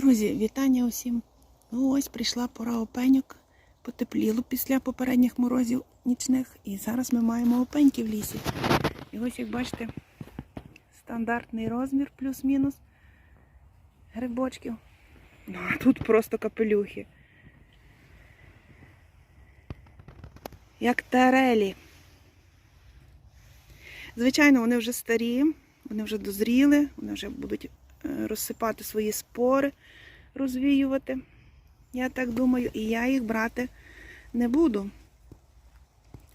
Друзі, вітання усім. Ну ось прийшла пора опеньок. Потепліло після попередніх морозів нічних. І зараз ми маємо опеньки в лісі. І ось, як бачите, стандартний розмір плюс-мінус грибочків. Ну, а тут просто капелюхи. Як тарелі. Звичайно, вони вже старі, вони вже дозріли, вони вже будуть розсипати свої спори, розвіювати. Я так думаю, і я їх брати не буду.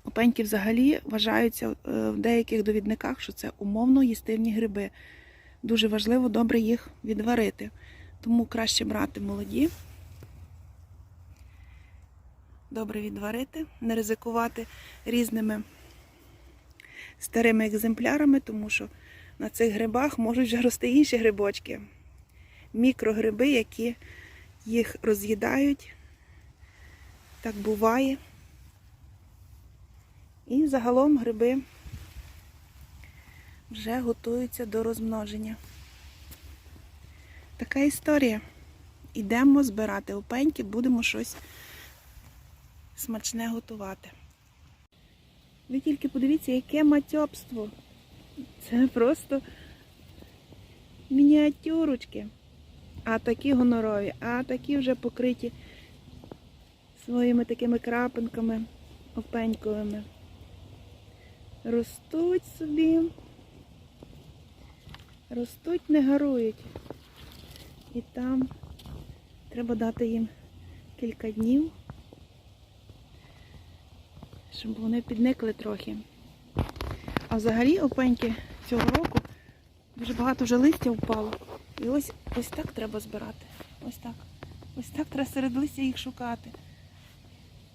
Опеньки взагалі вважаються е, в деяких довідниках, що це умовно їстивні гриби. Дуже важливо добре їх відварити. Тому краще брати молоді, добре відварити, не ризикувати різними старими екземплярами, тому що на цих грибах можуть вже рости інші грибочки. Мікрогриби, які їх роз'їдають. Так буває. І загалом гриби вже готуються до розмноження. Така історія. Ідемо збирати опеньки, будемо щось смачне готувати. Ви тільки подивіться, яке матьобство. Це просто мініатюрочки. А такі гонорові, а такі вже покриті своїми такими крапинками опеньковими. Ростуть собі, ростуть, не гарують. І там треба дати їм кілька днів, щоб вони підникли трохи. А взагалі опеньки цього року дуже багато вже листя впало. І ось ось так треба збирати. Ось так. Ось так треба серед листя їх шукати.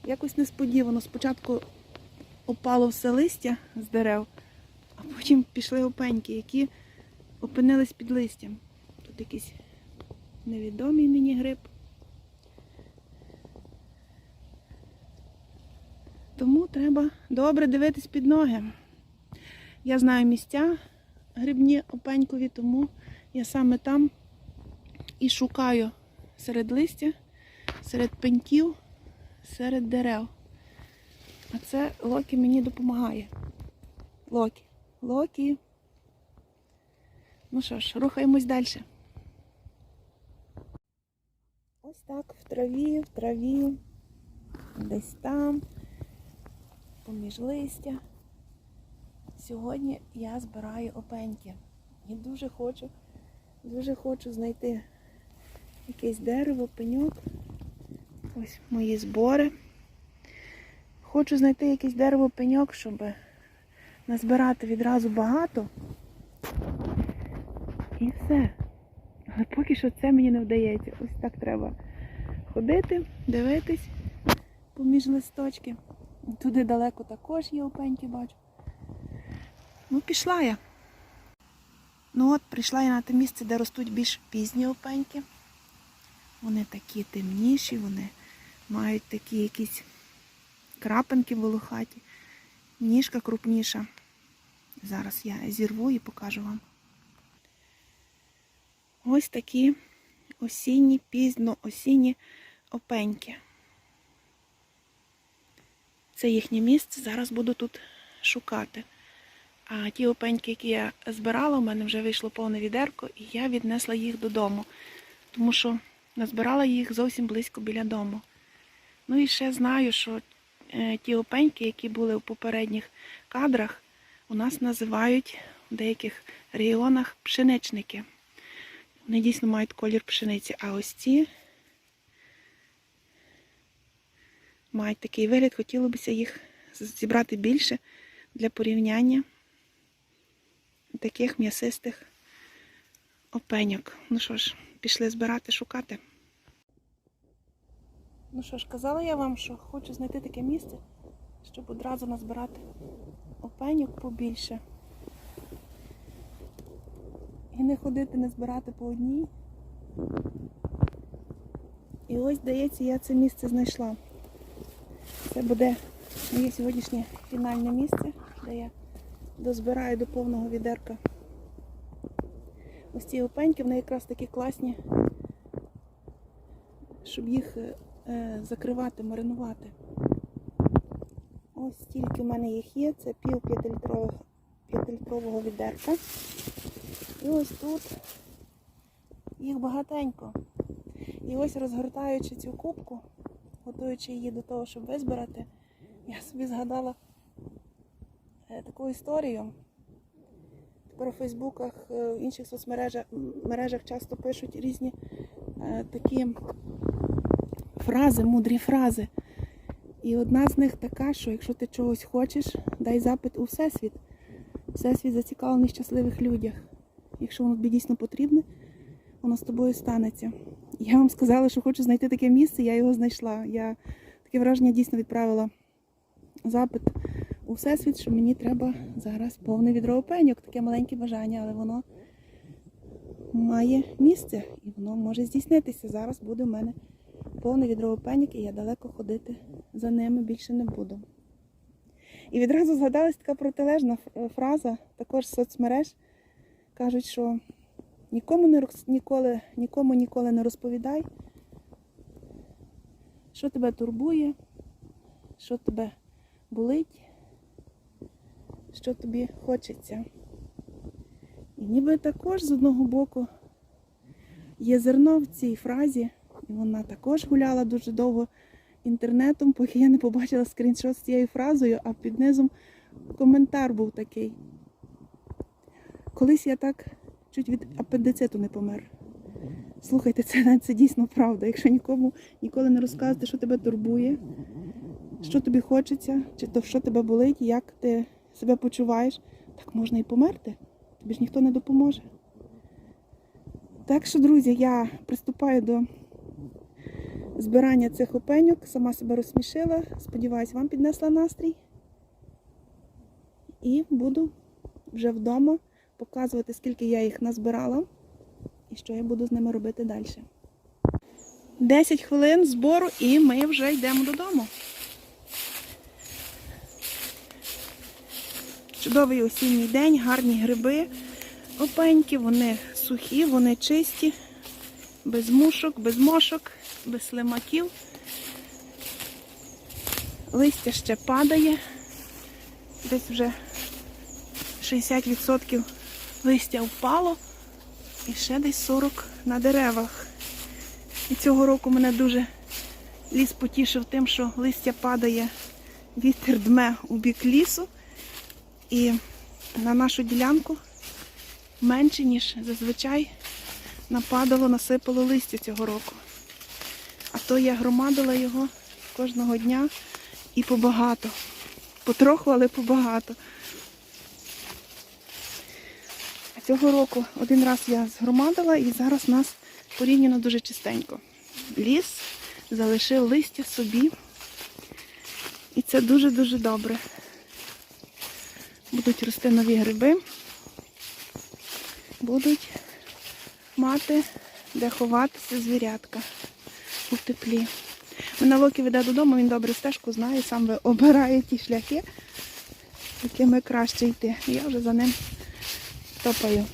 Якось несподівано. Спочатку опало все листя з дерев, а потім пішли опеньки, які опинились під листям. Тут якийсь невідомий мені гриб. Тому треба добре дивитись під ноги. Я знаю місця грибні опенькові, тому я саме там і шукаю серед листя, серед пеньків, серед дерев. А це Локі мені допомагає. Локі. Локі. Ну що ж, рухаємось далі. Ось так в траві, в траві, десь там, поміж листя. Сьогодні я збираю опеньки. І дуже хочу, дуже хочу знайти якесь дерево, пеньок. Ось мої збори. Хочу знайти якесь дерево пеньок, щоб назбирати відразу багато. І все. Але поки що це мені не вдається. Ось так треба ходити, дивитись поміж листочки. Туди далеко також є опеньки, бачу. Ну, пішла я. Ну от, прийшла я на те місце, де ростуть більш пізні опеньки. Вони такі темніші, вони мають такі якісь крапинки волохаті, ніжка крупніша. Зараз я зірву і покажу вам. Ось такі осінні, пізно осінні опеньки. Це їхнє місце. Зараз буду тут шукати. А ті опеньки, які я збирала, у мене вже вийшло повне відерко, і я віднесла їх додому, тому що назбирала їх зовсім близько біля дому. Ну і ще знаю, що е, ті опеньки, які були в попередніх кадрах, у нас називають в деяких регіонах пшеничники. Вони дійсно мають колір пшениці, а ось ці мають такий вигляд, хотілося б їх зібрати більше для порівняння таких м'ясистих опеньок. Ну що ж, пішли збирати, шукати. Ну що ж, казала я вам, що хочу знайти таке місце, щоб одразу назбирати опеньок побільше. І не ходити, не збирати по одній. І ось, здається, я це місце знайшла. Це буде моє сьогоднішнє фінальне місце, де я дозбираю до повного відерка. Ось ці опеньки, вони якраз такі класні щоб їх е, е, закривати, маринувати. Ось стільки в мене їх є. Це пів 5-літрових 5-літрового відерка. І ось тут їх багатенько. І ось розгортаючи цю кубку, готуючи її до того, щоб визбирати, я собі згадала таку історію. Тепер у Фейсбуках, е, в інших соцмережах мережах часто пишуть різні е, такі фрази, мудрі фрази. І одна з них така, що якщо ти чогось хочеш, дай запит у Всесвіт. Всесвіт зацікавлений щасливих людях. Якщо воно тобі дійсно потрібне, воно з тобою станеться. Я вам сказала, що хочу знайти таке місце, я його знайшла. Я таке враження дійсно відправила запит у Всесвіт, що мені треба зараз повне відро опеньок, таке маленьке бажання, але воно має місце і воно може здійснитися. Зараз буде в мене повне відро опеньок, і я далеко ходити за ними більше не буду. І відразу згадалась така протилежна фраза, також соцмереж. Кажуть, що нікому, не, ніколи, нікому ніколи не розповідай, що тебе турбує, що тебе болить, що тобі хочеться. І ніби також з одного боку є зерно в цій фразі, і вона також гуляла дуже довго інтернетом, поки я не побачила скріншот з цією фразою, а під низом коментар був такий. Колись я так чуть від апендициту не помер. Слухайте, це, це дійсно правда. Якщо нікому ніколи не розказувати, що тебе турбує, що тобі хочеться, чи то що тебе болить, як ти себе почуваєш, так можна і померти. Тобі ж ніхто не допоможе. Так що, друзі, я приступаю до збирання цих опеньок, сама себе розсмішила. Сподіваюсь, вам піднесла настрій. І буду вже вдома показувати, скільки я їх назбирала і що я буду з ними робити далі. 10 хвилин збору і ми вже йдемо додому. Чудовий осінній день, гарні гриби, опеньки, вони сухі, вони чисті, без мушок, без мошок, без слимаків. Листя ще падає. Десь вже 60% листя впало і ще десь 40 на деревах. І цього року мене дуже ліс потішив тим, що листя падає, вітер дме у бік лісу. І на нашу ділянку менше, ніж зазвичай нападало, насипало листя цього року. А то я громадила його кожного дня і побагато. Потроху, але побагато. А цього року один раз я згромадила і зараз нас порівняно дуже чистенько. Ліс залишив листя собі. І це дуже-дуже добре. Будуть рости нові гриби, будуть мати де ховатися звірятка у теплі. Мене Локі веде додому, він добре стежку знає, сам обирає ті шляхи, якими краще йти. Я вже за ним топаю.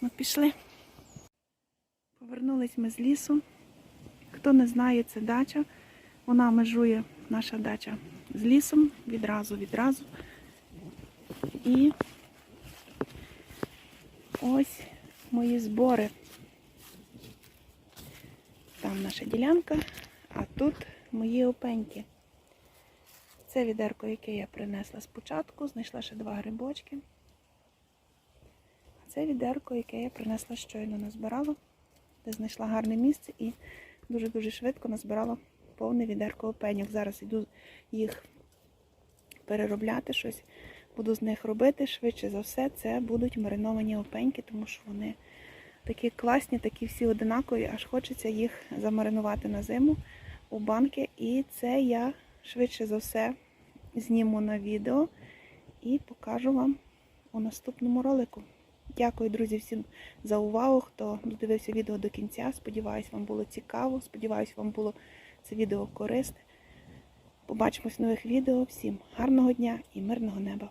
Ми пішли. Повернулись ми з лісу. Хто не знає, це дача. Вона межує наша дача з лісом відразу, відразу. І ось мої збори. Там наша ділянка, а тут мої опеньки. Це відерко, яке я принесла спочатку, знайшла ще два грибочки. Це відерко, яке я принесла щойно назбирала, де знайшла гарне місце і дуже-дуже швидко назбирала повне відерко опеньок. Зараз йду їх переробляти, щось буду з них робити. Швидше за все, це будуть мариновані опеньки, тому що вони такі класні, такі всі одинакові, аж хочеться їх замаринувати на зиму у банки. І це я швидше за все зніму на відео і покажу вам у наступному ролику. Дякую, друзі, всім за увагу, хто додивився відео до кінця. Сподіваюсь, вам було цікаво. Сподіваюсь, вам було це відео корисне. Побачимось в нових відео. Всім гарного дня і мирного неба!